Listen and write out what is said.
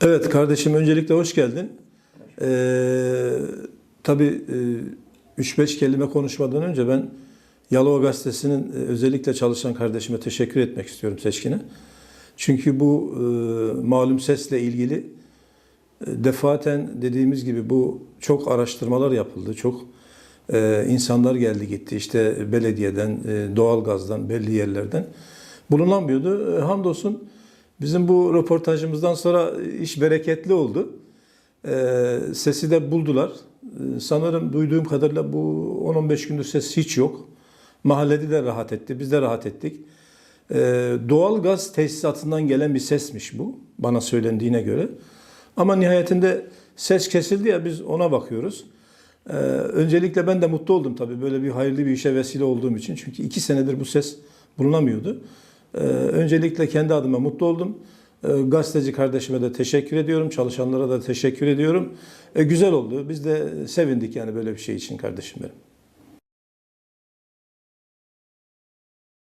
Evet kardeşim öncelikle hoş geldin. Ee, tabii e, 3-5 kelime konuşmadan önce ben Yalova Gazetesi'nin e, özellikle çalışan kardeşime teşekkür etmek istiyorum Seçkin'e. Çünkü bu e, malum sesle ilgili e, defaten dediğimiz gibi bu çok araştırmalar yapıldı. Çok e, insanlar geldi gitti. İşte belediyeden, e, doğalgazdan, belli yerlerden bulunamıyordu. E, hamdolsun bizim bu röportajımızdan sonra iş bereketli oldu. E, sesi de buldular. E, sanırım duyduğum kadarıyla bu 10-15 gündür ses hiç yok. Mahallede de rahat etti, biz de rahat ettik. E, doğal gaz tesisatından gelen bir sesmiş bu, bana söylendiğine göre. Ama nihayetinde ses kesildi ya biz ona bakıyoruz. Ee, öncelikle ben de mutlu oldum tabii böyle bir hayırlı bir işe vesile olduğum için. Çünkü iki senedir bu ses bulunamıyordu. Ee, öncelikle kendi adıma mutlu oldum. Ee, gazeteci kardeşime de teşekkür ediyorum. Çalışanlara da teşekkür ediyorum. Ee, güzel oldu. Biz de sevindik yani böyle bir şey için kardeşim benim.